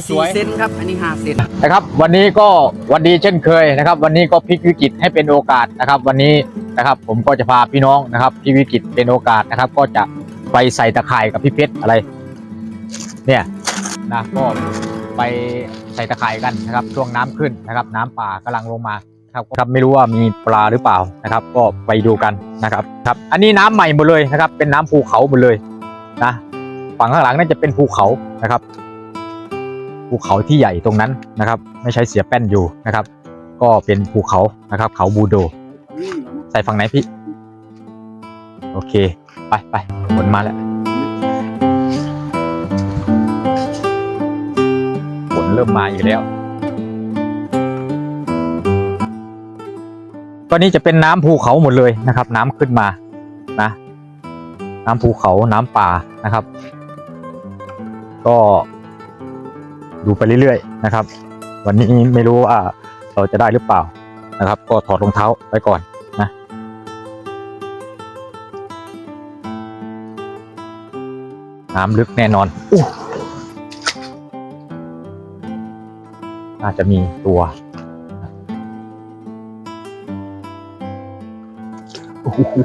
สสี่วยเซนครับ อันนี้ห้าเซนนะครับ วันนี้ก็วันดีเช่นเคยนะครับ วันนี้ก็พลิกวิกฤตให้เป็นโอกาสนะครับ วันนี้นะครับผมก็จะพาพี่น้องนะครับพลิกวิกฤตเป็นโอกาสนะครับ ก็จะไปใส่ตะข่ายกับพี่เพชรอะไร เนี่ยนะก็ไปใส่ตะข่ายกันนะครับ ช่วงน้ำขึ้นนะครับ น้ำป่ากำลังลงมาครับครับไม่รู้ว่ามีปลาหรือเปล่านะครับ ก็ไปดูกันนะครับครับ อันนี้น้ำใหม่หมดเลยนะครับ เป็นน้ำภูเขาหมดเลยนะฝั่งข้างหลังนั่นจะเป็นภูเขานะครับ ภูเขาที่ใหญ่ตรงนั้นนะครับ ไม่ใช้เสียแป้นอยู่นะครับ ก็เป็นภูเขานะครับ เขาบูโด ใส่ฝั่งไหนพี่ โอเค ไปไปคนมาแล้วฝนเริ่มมาอยู่แล้ว ก็นี่จะเป็นน้ำภูเขาหมดเลยนะครับ น้ำขึ้นมานะน้ำภูเขาน้ำป่านะครับ ก็ ดูไปเรื่อยๆนะครับ วันนี้ไม่รู้ว่าเราจะได้หรือเปล่านะครับ ก็ถอดรองเท้าไว้ก่อนนะน้ำลึกแน่นอนอู้น่าจะมีตัวอู้หู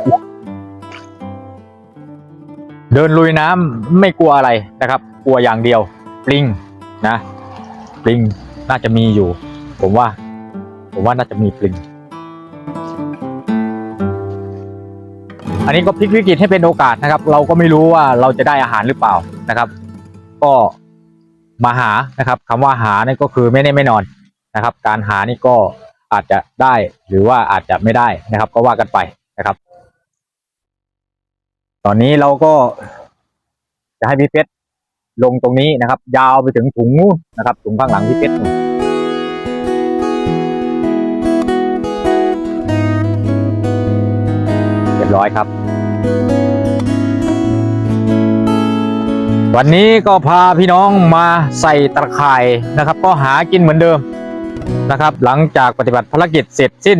เดินลุยน้ำไม่กลัวอะไรนะครับ กลัวอย่างเดียวปลิง นะปลิงน่าจะมีอยู่ ผมว่า ผมว่าน่าจะมีปลิง อันนี้ก็พลิกวิกฤตให้เป็นโอกาสนะครับ เราก็ไม่รู้ว่าเราจะได้อาหารหรือเปล่านะครับ ก็มาหานะครับคำว่าหานี่ก็คือไม่แน่ไม่นอนนะครับ การหานี่ก็อาจจะได้หรือว่าอาจจะไม่ได้นะครับ ก็ว่ากันไปนะครับ ตอนนี้เราก็จะให้พี่เพชร ลงตรงนี้นะครับ ยาวไปถึงถุงนู้นนะครับถุงข้างหลังพี่เพชรนู่นเรียบร้อยครับ วันนี้ก็พาพี่น้องมาใส่ตะข่ายนะครับ ก็หากินเหมือนเดิมนะครับ หลังจากปฏิบัติภารกิจเสร็จสิ้น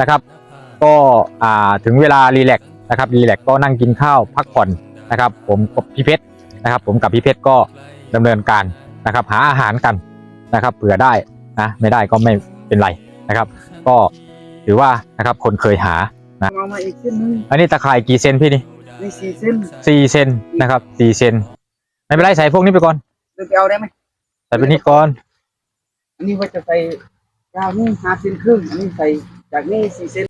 นะครับ ก็อ่าถึงเวลารีแลกนะครับรีแลกก็นั่งกินข้าวพักผ่อนนะครับ ผมกับพี่เพชร นะครับ ผมกับพี่เพชรก็ดำเนินการนะครับ หาอาหารกันนะครับเผื่อได้นะไม่ได้ก็ไม่เป็นไรนะครับ ก็ถือว่านะครับคนเคยหาเอามาอีกเส้นหนึงอันนี้ตะข่ายกี่เซนพี่นี่นี่สี่เซนสี่เซนนะครับสี่เซนไม่เป็นไรใส่พวกนี้ไปก่อนเดินไปเอาได้ไหมใส่ไปนี้ก่อนอันนี้ว่าจะใส่ยาวนี่ห้าเซนครึ่งอันนี้ใส่จากนี่สี่เซน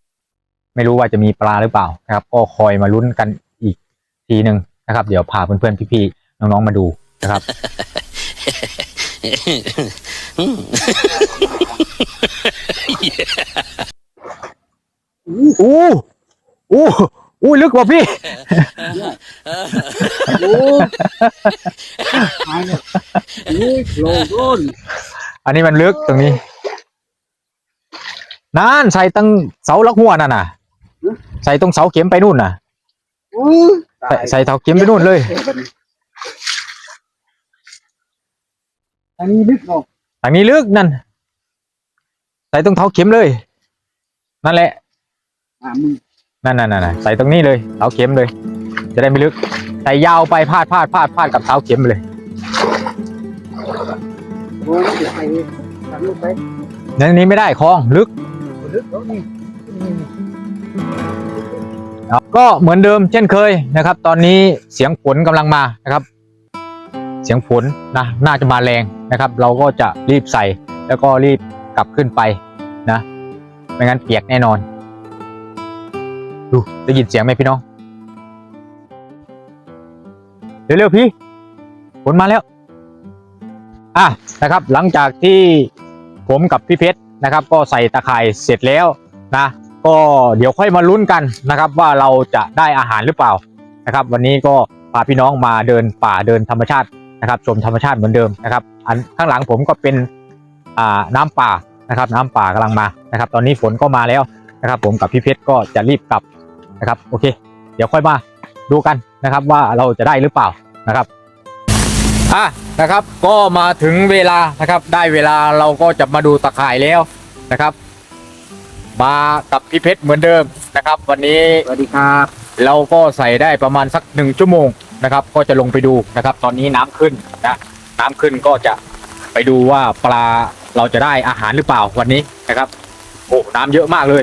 ไม่รู้ว่าจะมีปลาหรือเปล่านะครับ ก็คอยมาลุ้นกันอีกทีหนึ่งนะครับ เดี๋ยวพาเพื่อนๆพี่ๆ น้องๆมาดูนะครับอู้อู้อู้ลึกกว่าพี่โอ้หายเลยนี่โลโดนอันนี้มันลึกตรงนี้นั่นใส่ตั้งเสาลักหัวนั่นน่ะ ใส่ตรงเสาเข็มไปนู่นน่ะอู้ใส่ใส่เสาเข็มไปนู่นเลย อันนี้ลึกเนาะทางนี้ลึกนั่นใส่ตรงเท้าเข็มเลย นั่นแหละอ่ามึงนั่นนั่นนั่นใส่ตรงนี้เลยเท้าเข็มเลย จะได้ไม่ลึกใส่ยาวไปพาดพาดพาดพาดกับเท้าเข็มเลยโอ้ยเดี๋ยวใส่ทำลูกไปนั่นนี้ไม่ได้คลองลึกลึกแล้วนี่นี่ก็เหมือนเดิมเช่นเคยนะครับ ตอนนี้เสียงฝนกำลังมานะครับเสียงฝนนะน่าจะมาแรงนะครับ เราก็จะรีบใส่แล้วก็รีบกลับขึ้นไปนะไม่งั้นเปียกแน่นอน ดูได้ยินเสียงไหมพี่น้องเร็วๆพี่ฝนมาแล้วอะนะครับ หลังจากที่ผมกับพี่เพชรนะครับ ก็ใส่ตะข่ายเสร็จแล้วนะ ก็เดี๋ยวค่อยมาลุ้นกันนะครับ ว่าเราจะได้อาหารหรือเปล่านะครับ วันนี้ก็พาพี่น้องมาเดินป่าเดินธรรมชาติ นะครับชมธรรมชาติเหมือนเดิมนะครับ อันข้างหลังผมก็เป็นอ่าน้ำป่านะครับ น้ำป่ากำลังมานะครับ ตอนนี้ฝนก็มาแล้วนะครับ ผมกับพี่เพชรก็จะรีบกลับนะครับโอเค เดี๋ยวค่อยมาดูกันนะครับว่าเราจะได้หรือเปล่านะครับอะนะครับก็มาถึงเวลานะครับ ได้เวลาเราก็จะมาดูตะข่ายแล้วนะครับ มากับพี่เพชรเหมือนเดิมนะครับ วันนี้สวัสดีครับ เราก็ใส่ได้ประมาณสักหนึ่งชั่วโมงนะครับ ก็จะลงไปดูนะครับ ตอนนี้น้ำขึ้นนะน้ำขึ้นก็จะไปดูว่าปลาเราจะได้อาหารหรือเปล่าวันนี้นะครับโอ้น้ำเยอะมากเลย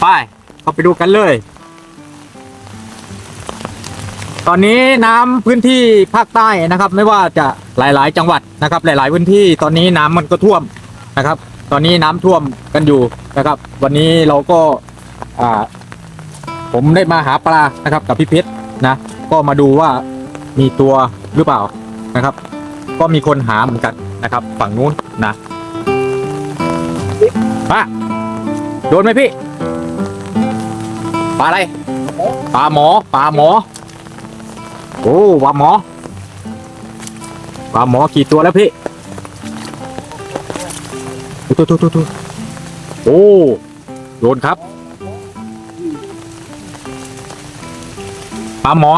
ไปเข้าไปดูกันเลย ตอนนี้น้ำพื้นที่ภาคใต้นะครับ ไม่ว่าจะหลาย ๆ จังหวัดนะครับ หลาย ๆ พื้นที่ตอนนี้น้ำมันก็ท่วมนะครับ ตอนนี้น้ำท่วมกันอยู่นะครับ วันนี้เราก็อ่า ผมได้มาหาปลานะครับกับพี่เพชรนะ ก็มาดูว่ามีตัวหรือเปล่านะครับ ก็มีคนหาเหมือนกันนะครับ ฝั่งนู้นนะมาโดนไหมพี่ปลาอะไรปลาหมอปลาหมอ โอ้ปลาหมอปลาหมอกี่ตัวแล้วพี่ตัวตัวตัวตัวโอ้โดนครับ ปลาหมอ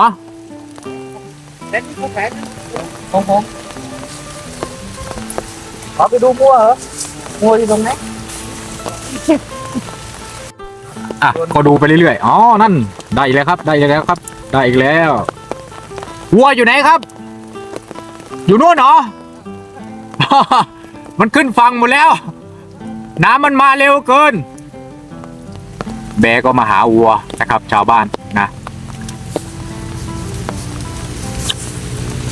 เล็กผู้แขนของผมขอไปดูมัวเหรอมัวอยู่ตรงไหนอะก็ดูไปเรื่อยๆอ๋อนั่น ได้อีกแล้วครับ ได้อีกแล้วครับ ได้อีกแล้ววัวอยู่ไหนครับ อยู่นู่นเหรอ มันขึ้นฝั่งหมดแล้ว น้ำมันมาเร็วเกิน แบร์ก็มาหาวัวนะครับ ชาวบ้าน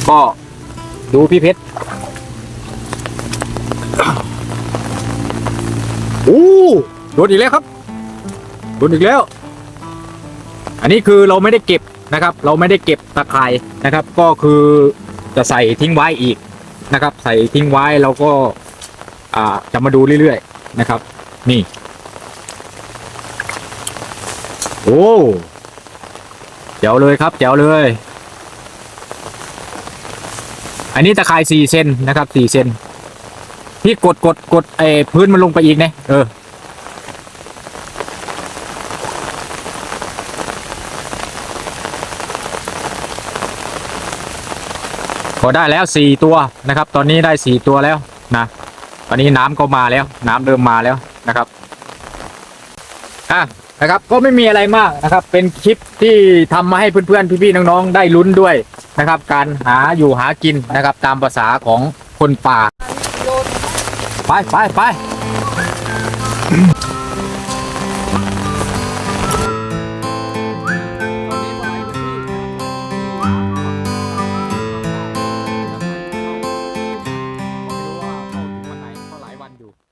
ก็ดูพี่เพชรโอ้โดนอีกแล้วครับโดนอีกแล้ว อันนี้คือเราไม่ได้เก็บนะครับ เราไม่ได้เก็บตะไคร่นะครับ ก็คือจะใส่ทิ้งไว้อีกนะครับ ใส่ทิ้งไว้เราก็อ่าจะมาดูเรื่อยๆนะครับ นี่ โอ้แจ๋วเลยครับแจ๋วเลย อันนี้ตะไคร่สี่เซนนะครับสี่เซนพี่กดกดกดไอ้พื้นมันลงไปอีกนะเออก็ได้แล้วสี่ตัวนะครับ ตอนนี้ได้สี่ตัวแล้วนะตอนนี้น้ำก็มาแล้ว น้ำเริ่มมาแล้วนะครับอะ นะครับ ก็ไม่มีอะไรมากนะครับ เป็นคลิปที่ทำมาให้เพื่อนๆพี่ๆน้องๆได้ลุ้นด้วยนะครับ การหาอยู่หากินนะครับ ตามภาษาของคนป่า ไปไปไป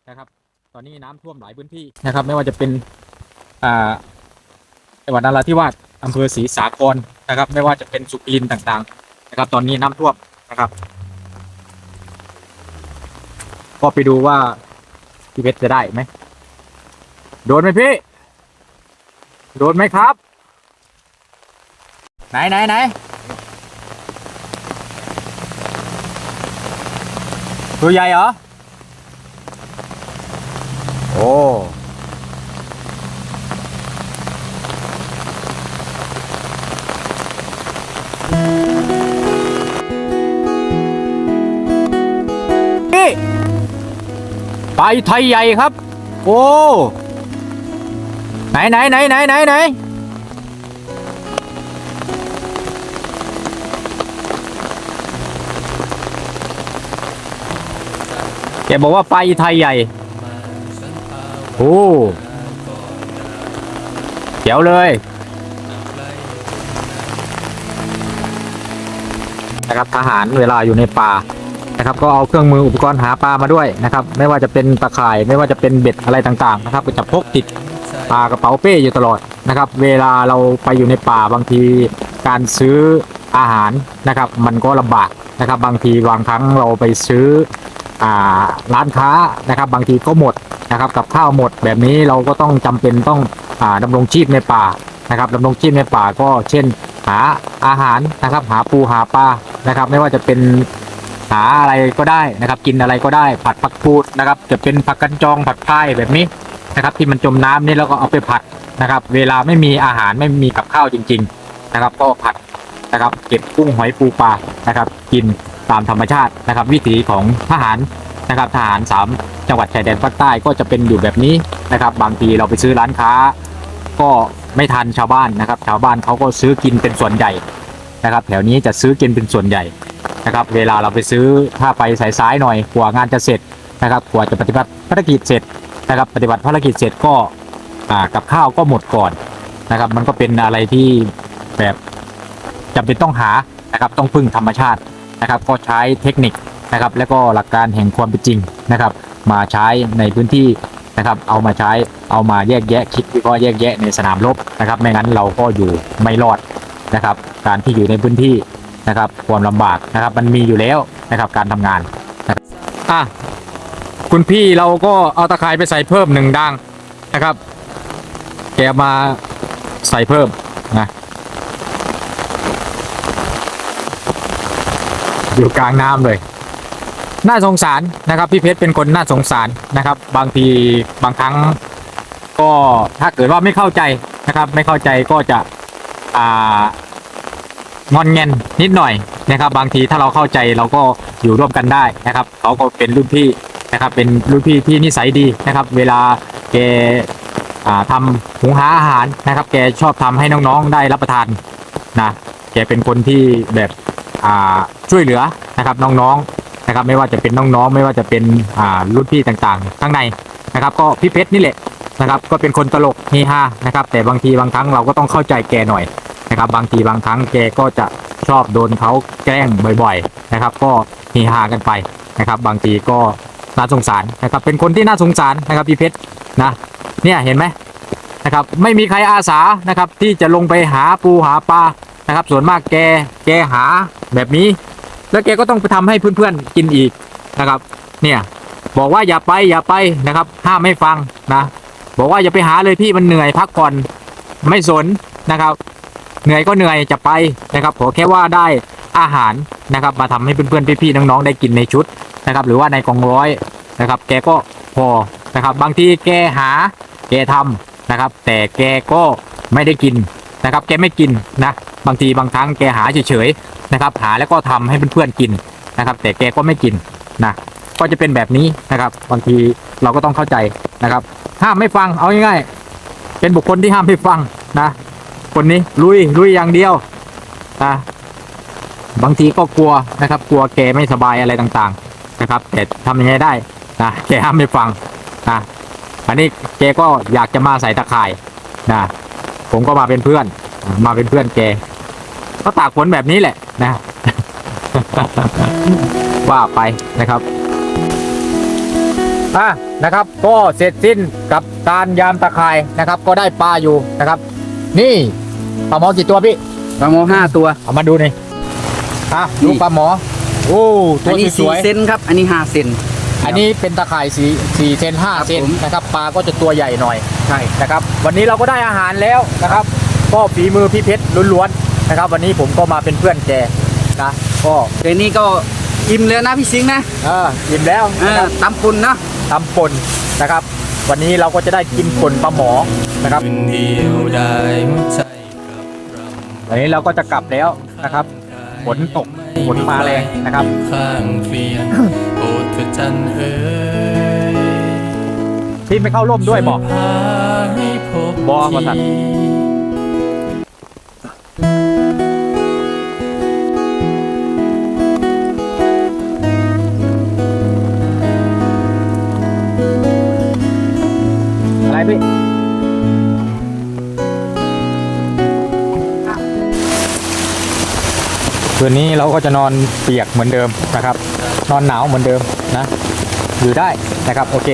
นะครับ ตอนนี้น้ำท่วมหลายพื้นที่นะครับ ไม่ว่าจะเป็น จังหวัดนราธิวาสอำเภอศรีสาครนะครับ ไม่ว่าจะเป็นสุรินทร์ต่างๆ นะครับ ตอนนี้น้ำท่วมนะครับ ก็ไปดูว่าพี่เพชรจะได้ไหมโดนไหมพี่ โดนไหมครับ ไหนไหนไหนตัวใหญ่เหรอ โอ้ นี่ไปไทยใหญ่ครับ โอ้ไหนไหนไหนไหนไหนไหนแกบอกว่าไปไทยใหญ่ โอ้เจ๋วเลย นะครับทหารเวลาอยู่ในป่านะครับก็เอาเครื่องมืออุปกรณ์หาปลามาด้วยนะครับไม่ว่าจะเป็นตะข่ายไม่ว่าจะเป็นเบ็ดอะไรต่างๆนะครับก็จะพกติดปลากระเป๋าเป้อยู่ตลอดนะครับ เวลาเราไปอยู่ในป่าบางทีการซื้ออาหารนะครับ มันก็ลำบากนะครับ บางทีบางครั้งเราไปซื้ออ่ร้านค้านะครับ บางทีก็หมดนะครับกับข้าวหมดแบบนี้เราก็ต้องจำเป็นต้องอ่าดำรงชีพในป่านะครับดำรงชีพในป่าก็เช่นหาอาหารนะครับ หาปูหาปลา นะครับ ไม่ว่าจะเป็นหาอะไรก็ได้นะครับ กินอะไรก็ได้ผัดผักพูดนะครับ จะเป็นผักกันจองผัดพายแบบนี้นะครับ ที่มันจมน้ำนี่แล้วก็เอาไปผัดนะครับ เวลาไม่มีอาหารไม่มีกับข้าวจริง ๆ นะครับ ก็ผัดนะครับ เก็บกุ้งหอยปูปลานะครับ กินตามธรรมชาตินะครับ วิถีของทหารนะครับทหารสามจังหวัดชายแดนภาคใต้ก็จะเป็นอยู่แบบนี้นะครับ บางทีเราไปซื้อร้านค้า ก็ไม่ทันชาวบ้านนะครับ ชาวบ้านเขาก็ซื้อกินเป็นส่วนใหญ่ นะครับ แถวนี้จะซื้อกินเป็นส่วนใหญ่นะครับ เวลาเราไปซื้อถ้าไปสายซ้ายหน่อยกว่างานจะเสร็จนะครับกว่าจะปฏิบัติภารกิจเสร็จนะครับ ปฏิบัติภารกิจเสร็จก็อ่ากับข้าวก็หมดก่อนนะครับ มันก็เป็นอะไรที่แบบจำเป็นต้องหานะครับต้องพึ่งธรรมชาตินะครับ ก็ใช้เทคนิคนะครับ และก็หลักการแห่งความเป็นจริงนะครับ มาใช้ในพื้นที่นะครับ เอามาใช้เอามาแยกแยะคิดวิเคราะห์แยกแยะในสนามรบนะครับ ไม่งั้นเราก็อยู่ไม่รอดนะครับ การที่อยู่ในพื้นที่นะครับ ความลำบากนะครับ มันมีอยู่แล้วนะครับ การทำงานนะอะคุณพี่เราก็เอาตะข่ายไปใส่เพิ่มหนึ่งดังนะครับ แกมาใส่เพิ่มนะอยู่กลางน้ำเลย น่าสงสารนะครับ พี่เพชรเป็นคนน่าสงสารนะครับ บางทีบางครั้ง ก็ถ้าเกิดว่าไม่เข้าใจนะครับ ไม่เข้าใจก็จะอ่า งอนเงนนิดหน่อยนะครับ บางทีถ้าเราเข้าใจเราก็อยู่ร่วมกันได้นะครับเขาก็เป็นรุ่นพี่นะครับ เป็นรุ่นพี่ที่นิสัยดีนะครับ เวลาแกาทำหุงหาอาหารนะครับ แกชอบทำให้น้องๆได้รับประทานนะแกเป็นคนที่แบบช่วยเหลือนะครับน้องๆนะครับ ไม่ว่าจะเป็นน้องๆ ไม่ว่าจะเป็นรุ่นพี่ต่างๆ ข้างในนะครับ ก็พี่เพชรนี่แหละนะครับ ก็เป็นคนตลกเฮฮานะครับ แต่บางทีบางครั้งเราก็ต้องเข้าใจแกหน่อย นะครับ บางทีบางครั้งแกก็จะชอบโดนเขาแกล้งบ่อย ๆ นะครับ ก็เฮฮากันไปนะครับ บางทีก็น่าสงสารนะครับ เป็นคนที่น่าสงสารนะครับพี่เพชรนะเนี่ยเห็นไหมนะครับไม่มีใครอาสานะครับที่จะลงไปหาปูหาปลานะครับ ส่วนมากแกแกหาแบบนี้ แล้วแกก็ต้องไปทำให้เพื่อนๆกินอีกนะครับ เนี่ยบอกว่าอย่าไปอย่าไปนะครับ ห้ามไม่ฟังนะ บอกว่าอย่าไปหาเลยพี่มันเหนื่อยพักผ่อนไม่สนนะครับ เหนื่อยก็เหนื่อยจะไปนะครับขอแค่ว่าได้อาหารนะครับ มาทำให้เพื่อนๆพี่ๆน้องๆได้กินในชุดนะครับ หรือว่าในกองร้อยนะครับ แกก็พอนะครับ บางทีแกหาแกทำนะครับ แต่แกก็ไม่ได้กินนะครับ แกไม่กินนะบางทีบางครั้งแกหาเฉยๆนะครับ หาแล้วก็ทำให้เพื่อนๆกินนะครับ แต่แกก็ไม่กินนะก็จะเป็นแบบนี้นะครับ บางทีเราก็ต้องเข้าใจนะครับ ห้ามไม่ฟังเอาง่ายๆเป็นบุคคลที่ห้ามไม่ฟังนะ คนนี้ลุยลุยอย่างเดียวนะบางทีก็กลัวนะครับ กลัวแกไม่สบายอะไรต่างๆนะครับ แต่ทำยังไงได้นะแกห้ามไม่ฟังนะอันนี้แกก็อยากจะมาใส่ตะข่ายนะผมก็มาเป็นเพื่อน มาเป็นเพื่อนแกก็ตากฝนแบบนี้แหละนะว่าไปนะครับอะนะครับ ก็เสร็จสิ้นกับการยามตะข่ายนะครับ ก็ได้ปลาอยู่นะครับ นี่ ปลาหมอกี่ตัวพี่ปลาหมอห้าตัวเอามาดูหนี่อยอะนี่ดูปลาหมอ โอ้ตัอัวนนี้สสี่วยเซนครับ อันนี้ห้าเซนๆอันนี้เป็นตะข่ายสี่สี่เซนห้าครับเซนผมนะครับปลาก็จะตัวใหญ่หน่อย ใช่นะครับวันนี้เราก็ได้อาหารแล้วนะครับ ก็ฝีมือพี่เพชรล้วนๆนะครับ วันนี้ผมก็มาเป็นเพื่อนแกนะก็เดี๋ยวนี้ก็อิ่มแล้วนะพี่สิงห์นะเอออิ่มแล้วเอนะอครับตำปุนนะตำป่นนะครับ วันนี้เราก็จะได้กินป่นปลาหมอนะครับคืนเดียวได้หัวใจ กันนี้เราก็จะกลับแล้วนะครับฝนตกฝนมาแรงนะครับข้างเคียงโปรดจันเอ๋ยที่ไม่เข้าร่มด้วยบอกบบ่ว่าซั่นทีอะไรพี่ คืนนี้เราก็จะนอนเปียกเหมือนเดิมนะครับ นอนหนาวเหมือนเดิมนะอยู่ได้นะครับโอเค